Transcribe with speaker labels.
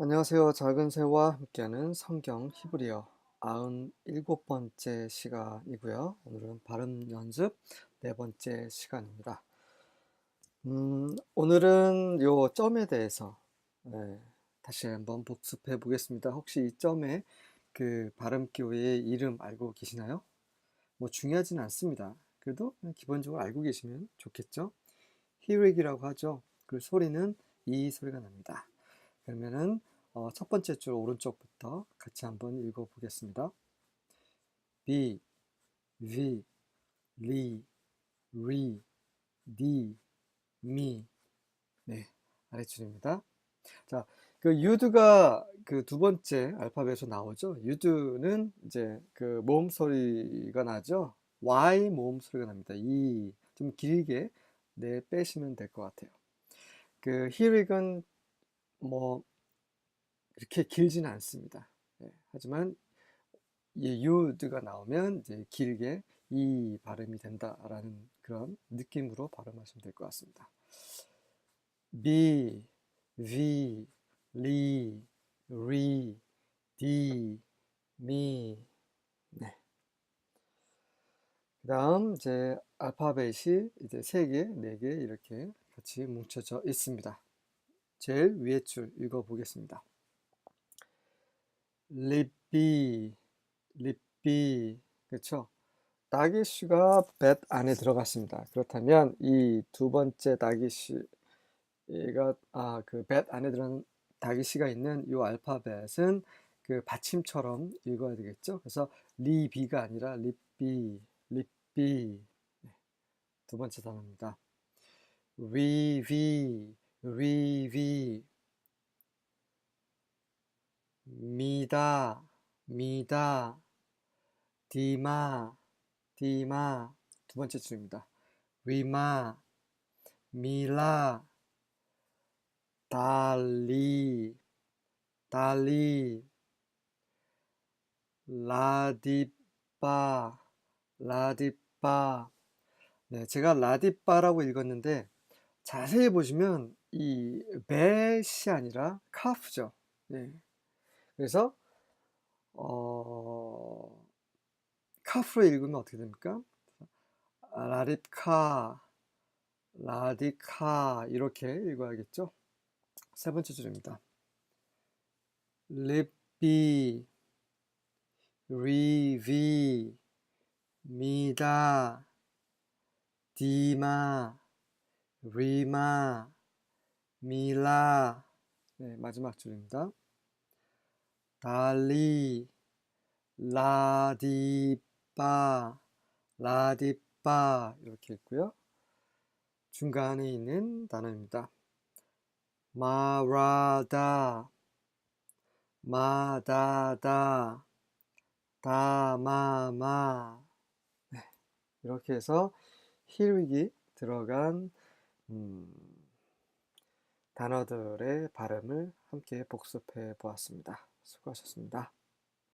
Speaker 1: 안녕하세요. 작은 새와 함께하는 성경 히브리어 97번째 시간이고요. 오늘은 발음 연습 네 번째 시간입니다. 음, 오늘은 요 점에 대해서 네, 다시 한번 복습해 보겠습니다. 혹시 이 점의 그 발음 기호의 이름 알고 계시나요? 뭐 중요하진 않습니다. 그래도 기본적으로 알고 계시면 좋겠죠? 히릭이라고 하죠. 그 소리는 이 소리가 납니다. 그러면은 어, 첫 번째 줄 오른쪽부터 같이 한번 읽어 보겠습니다. B, V, 리, 리, 디, 미. 네, 아래 줄입니다. 자, 그 유드가 그 두 번째 알파벳으로 나오죠. 유드는 이제 그 모음 소리가 나죠. Y 모음 소리가 납니다. 이 좀 길게 네 빼시면 될 것 같아요. 그 히릭은 뭐 이렇게 길지는 않습니다. 네, 하지만 이 유드가 나오면 이제 길게 이 발음이 된다라는 그런 느낌으로 발음하시면 될 것 같습니다. 리, 리, 디, 미. 네. 그 다음 이제 알파벳이 이제 세 개, 네 개 이렇게 같이 뭉쳐져 있습니다. 제일 위에 줄 읽어보겠습니다. 립비, 립비, 그렇죠? 다기쉬가 뱃 안에 들어갔습니다. 그렇다면 이 두 번째 다기쉬가 아, 그 뱃 안에 들어간 다기쉬가 있는 이 알파벳은 그 받침처럼 읽어야 되겠죠? 그래서 리비가 아니라 립비, 립비. 네, 두 번째 단어입니다. 리비, 리비. 미다, 미다, 디마, 디마. 두 번째 줄입니다. 위마, 미라, 달리, 달리, 라디빠, 라디빠. 네, 제가 라디빠라고 읽었는데 자세히 보시면 이 벳이 아니라 카프죠. 네. 그래서 어, 카프로 읽으면 어떻게 됩니까? 라디카, 라디카 이렇게 읽어야겠죠? 세 번째 줄입니다. 립비, 리비, 미다, 디마, 리마, 미라. 네, 마지막 줄입니다. 달리, 라디빠, 라디빠 이렇게 있고요. 중간에 있는 단어입니다. 마라다, 마다다, 다마마. 네, 이렇게 해서 히읗이 들어간 음, 단어들의 발음을 함께 복습해 보았습니다. 수고하셨습니다.